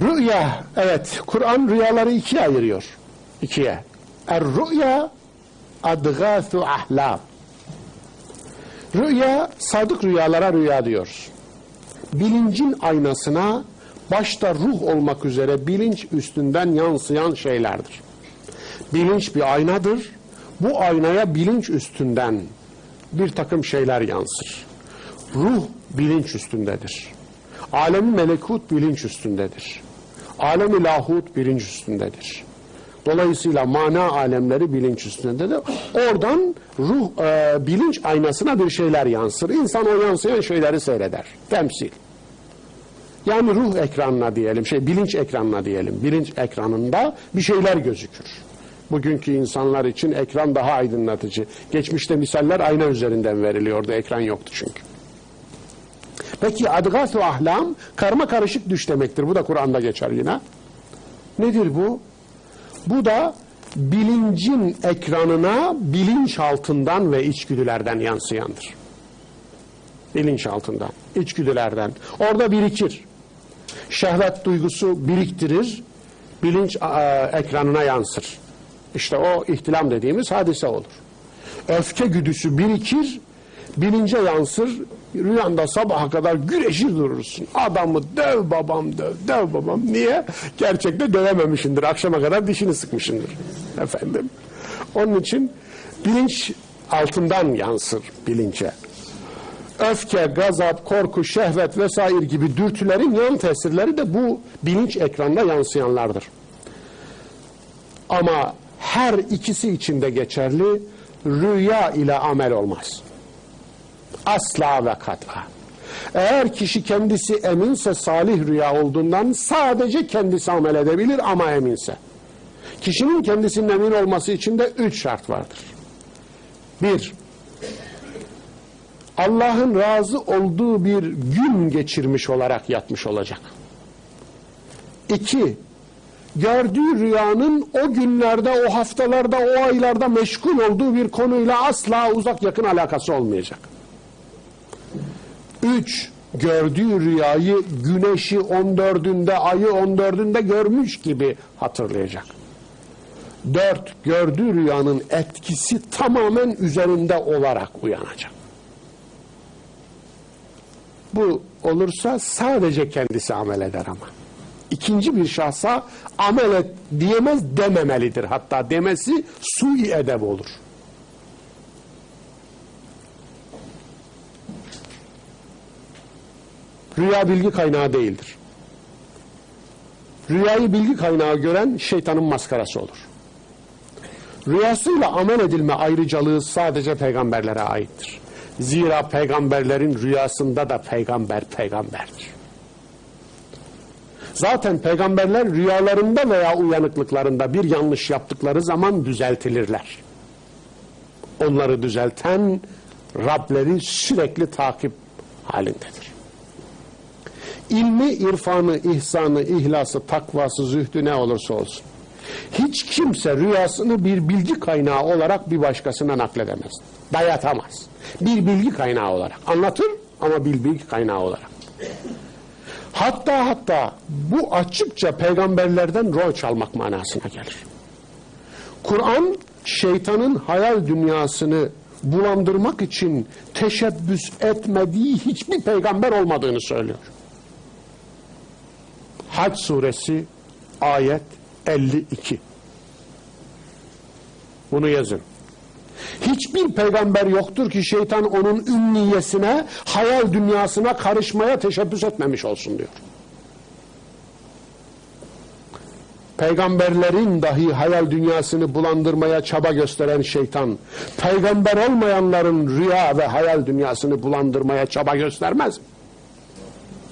Rüya, evet Kur'an rüyaları ikiye ayırıyor. İkiye. Er-rüya adgâthu ahlam. Rüya, sadık rüyalara rüya diyoruz. Bilincin aynasına başta ruh olmak üzere bilinç üstünden yansıyan şeylerdir. Bilinç bir aynadır. Bu aynaya bilinç üstünden bir takım şeyler yansır. Ruh bilinç üstündedir. Alemi melekut bilinç üstündedir. Alemi lahut bilinç üstündedir. Dolayısıyla mana alemleri bilinç üstündedir. Oradan ruh e, bilinç aynasına bir şeyler yansır. İnsan o yansıyan şeyleri seyreder. Temsil. Yani ruh ekranına diyelim, şey bilinç ekranına diyelim. Bilinç ekranında bir şeyler gözükür. Bugünkü insanlar için ekran daha aydınlatıcı. Geçmişte misaller ayna üzerinden veriliyordu. Ekran yoktu çünkü. Peki adgâs ve ahlam karma karışık düş demektir. Bu da Kur'an'da geçer yine. Nedir bu? Bu da bilincin ekranına bilinç altından ve içgüdülerden yansıyandır. Bilinç altından, içgüdülerden. Orada birikir. Şehvet duygusu biriktirir, bilinç e, ekranına yansır. İşte o ihtilam dediğimiz hadise olur. Öfke güdüsü birikir, bilince yansır, rüyanda sabaha kadar güreşir durursun. Adamı döv babam döv, döv babam. Niye? Gerçekte dövememişindir. Akşama kadar dişini sıkmışındır. Efendim. Onun için bilinç altından yansır bilince. Öfke, gazap, korku, şehvet vesaire gibi dürtülerin yan tesirleri de bu bilinç ekranına yansıyanlardır. Ama her ikisi içinde geçerli rüya ile amel olmaz. Asla ve kat'a. Eğer kişi kendisi eminse salih rüya olduğundan sadece kendisi amel edebilir ama eminse. Kişinin kendisinin emin olması için de üç şart vardır. Bir, Allah'ın razı olduğu bir gün geçirmiş olarak yatmış olacak. İki, gördüğü rüyanın o günlerde, o haftalarda, o aylarda meşgul olduğu bir konuyla asla uzak yakın alakası olmayacak. Üç, gördüğü rüyayı güneşi 14'ünde, ayı 14'ünde görmüş gibi hatırlayacak. Dört, gördüğü rüyanın etkisi tamamen üzerinde olarak uyanacak. Bu olursa sadece kendisi amel eder ama. İkinci bir şahsa amel et diyemez dememelidir. Hatta demesi sui edeb olur. Rüya bilgi kaynağı değildir. Rüyayı bilgi kaynağı gören şeytanın maskarası olur. Rüyasıyla amel edilme ayrıcalığı sadece peygamberlere aittir. Zira peygamberlerin rüyasında da peygamber peygamberdir. Zaten peygamberler rüyalarında veya uyanıklıklarında bir yanlış yaptıkları zaman düzeltilirler. Onları düzelten Rableri sürekli takip halindedir. İlmi, irfanı, ihsanı, ihlası, takvası, zühdü ne olursa olsun. Hiç kimse rüyasını bir bilgi kaynağı olarak bir başkasına nakledemez. Dayatamaz. Bir bilgi kaynağı olarak. Anlatır ama bir bilgi kaynağı olarak. Hatta hatta bu açıkça peygamberlerden rol çalmak manasına gelir. Kur'an şeytanın hayal dünyasını bulandırmak için teşebbüs etmediği hiçbir peygamber olmadığını söylüyor. Hac suresi ayet 52. Bunu yazın. Hiçbir peygamber yoktur ki şeytan onun ünniyesine, hayal dünyasına karışmaya teşebbüs etmemiş olsun diyor. Peygamberlerin dahi hayal dünyasını bulandırmaya çaba gösteren şeytan, peygamber olmayanların rüya ve hayal dünyasını bulandırmaya çaba göstermez mi?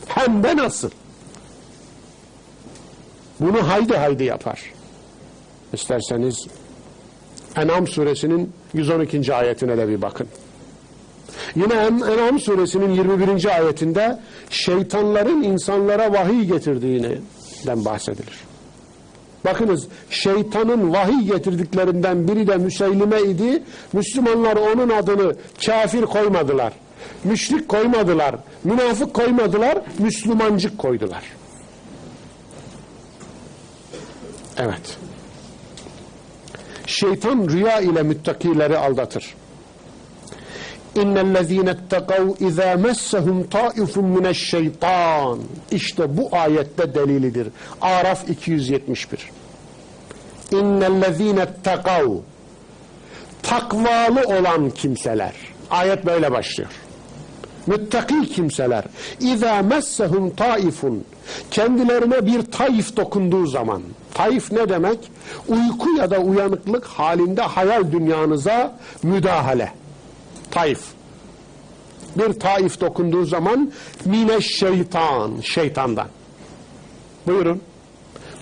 Hem de nasıl? Bunu haydi haydi yapar. İsterseniz En'am suresinin 112. ayetine de bir bakın. Yine En'am suresinin 21. ayetinde şeytanların insanlara vahiy getirdiğinden bahsedilir. Bakınız şeytanın vahiy getirdiklerinden biri de Müseylime idi. Müslümanlar onun adını kafir koymadılar. Müşrik koymadılar. Münafık koymadılar. Müslümancık koydular. Evet. Şeytan rüya ile müttakileri aldatır. İnnellezîne etteqav izâ messehum taifun mineşşeytan. İşte bu ayette delilidir. Araf 271. İnnellezîne etteqav takvalı olan kimseler. Ayet böyle başlıyor. Müttaki kimseler. İzâ messehum taifun. Kendilerine bir taif dokunduğu zaman. Taif ne demek? Uyku ya da uyanıklık halinde hayal dünyanıza müdahale. Taif. Bir taif dokunduğu zaman mine şeytan, şeytandan. Buyurun.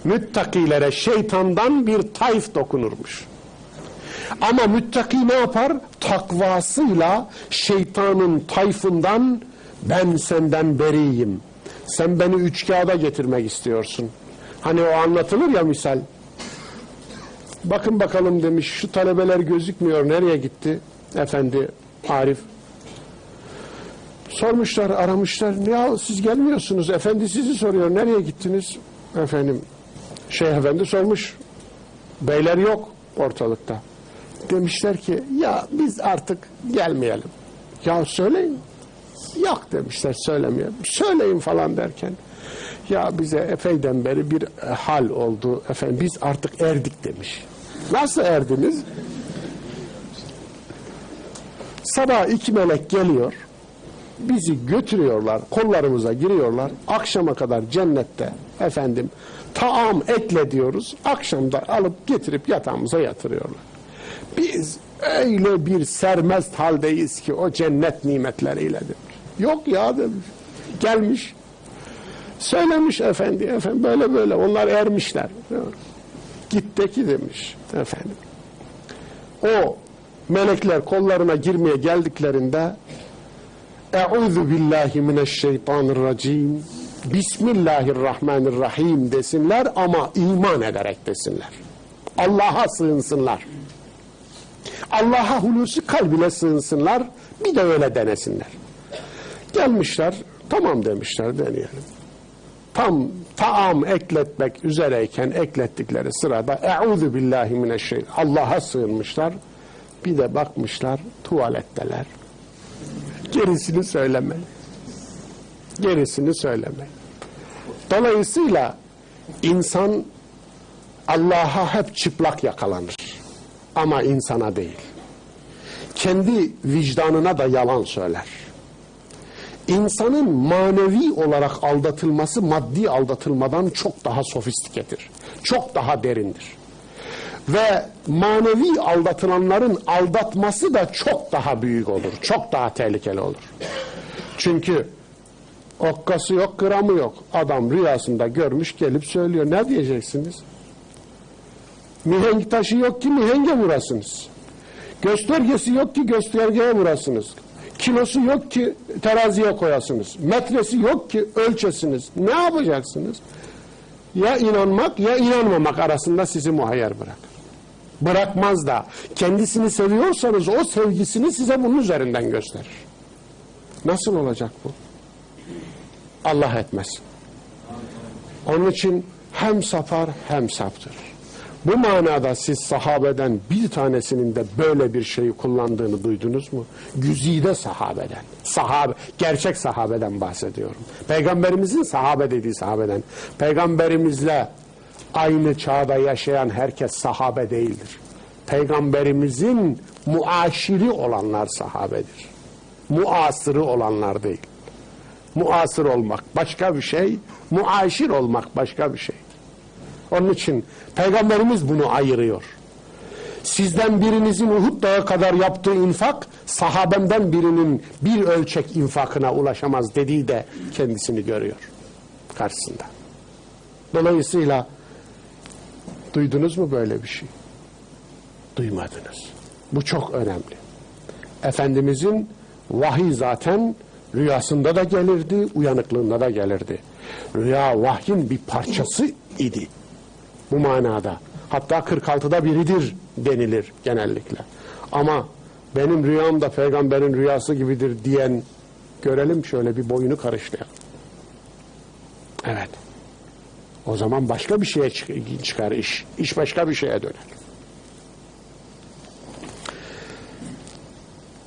Müttakilere şeytandan bir taif dokunurmuş. Ama müttaki ne yapar? Takvasıyla şeytanın tayfından ben senden beriyim. Sen beni üç kağıda getirmek istiyorsun. Hani o anlatılır ya misal. Bakın bakalım demiş şu talebeler gözükmüyor nereye gitti? Efendi Arif. Sormuşlar aramışlar. Ya siz gelmiyorsunuz. Efendi sizi soruyor. Nereye gittiniz? Efendim Şeyh Efendi sormuş. Beyler yok ortalıkta. Demişler ki ya biz artık gelmeyelim. Ya söyleyin. Yok demişler söylemeyelim. Söyleyin falan derken ya bize epeyden beri bir e, hal oldu efendim biz artık erdik demiş. Nasıl erdiniz? Sabah iki melek geliyor. Bizi götürüyorlar, kollarımıza giriyorlar. Akşama kadar cennette efendim taam ekle diyoruz. Akşamda alıp getirip yatağımıza yatırıyorlar. Biz öyle bir sermest haldeyiz ki o cennet nimetleriyle. Yok ya demiş. Gelmiş. Söylemiş efendi, efendim böyle böyle onlar ermişler. Gitteki demiş efendim. O melekler kollarına girmeye geldiklerinde Euzu billahi mineşşeytanirracim Bismillahirrahmanirrahim desinler ama iman ederek desinler. Allah'a sığınsınlar. Allah'a hulusi kalbine sığınsınlar. Bir de öyle denesinler. Gelmişler, tamam demişler deneyelim. Tam taam ekletmek üzereyken eklettikleri sırada Euzu billahi mineşşeytan Allah'a sığınmışlar. Bir de bakmışlar tuvaletteler. Gerisini söylemeyin. Gerisini söylemeyin. Dolayısıyla insan Allah'a hep çıplak yakalanır. Ama insana değil. Kendi vicdanına da yalan söyler. İnsanın manevi olarak aldatılması maddi aldatılmadan çok daha sofistikedir. Çok daha derindir. Ve manevi aldatılanların aldatması da çok daha büyük olur. Çok daha tehlikeli olur. Çünkü okkası yok, gramı yok. Adam rüyasında görmüş gelip söylüyor. Ne diyeceksiniz? Mihenk taşı yok ki mihenge vurasınız. Göstergesi yok ki göstergeye vurasınız. Kilosu yok ki teraziye koyasınız. Metresi yok ki ölçesiniz. Ne yapacaksınız? Ya inanmak ya inanmamak arasında sizi muhayyer bırak. Bırakmaz da kendisini seviyorsanız o sevgisini size bunun üzerinden gösterir. Nasıl olacak bu? Allah etmez. Onun için hem sapar hem saptırır. Bu manada siz sahabeden bir tanesinin de böyle bir şeyi kullandığını duydunuz mu? Güzide sahabeden. Sahabe, gerçek sahabeden bahsediyorum. Peygamberimizin sahabe dediği sahabeden. Peygamberimizle aynı çağda yaşayan herkes sahabe değildir. Peygamberimizin muaşiri olanlar sahabedir. Muasırı olanlar değil. Muasır olmak başka bir şey, muaşir olmak başka bir şey. Onun için Peygamberimiz bunu ayırıyor. Sizden birinizin Uhud dağı kadar yaptığı infak, sahabemden birinin bir ölçek infakına ulaşamaz dediği de kendisini görüyor karşısında. Dolayısıyla duydunuz mu böyle bir şey? Duymadınız. Bu çok önemli. Efendimizin vahiy zaten rüyasında da gelirdi, uyanıklığında da gelirdi. Rüya vahyin bir parçası idi. Bu manada. Hatta 46'da biridir denilir genellikle. Ama benim rüyam da peygamberin rüyası gibidir diyen görelim şöyle bir boyunu karışlayalım. Evet. O zaman başka bir şeye çık- çıkar iş. İş başka bir şeye döner.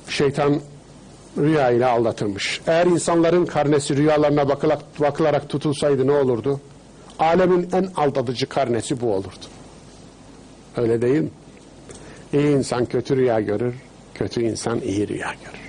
Şeytan rüya ile aldatırmış. Eğer insanların karnesi rüyalarına bakılarak, bakılarak tutulsaydı ne olurdu? Alemin en aldatıcı karnesi bu olurdu. Öyle değil mi? İyi insan kötü rüya görür, kötü insan iyi rüya görür.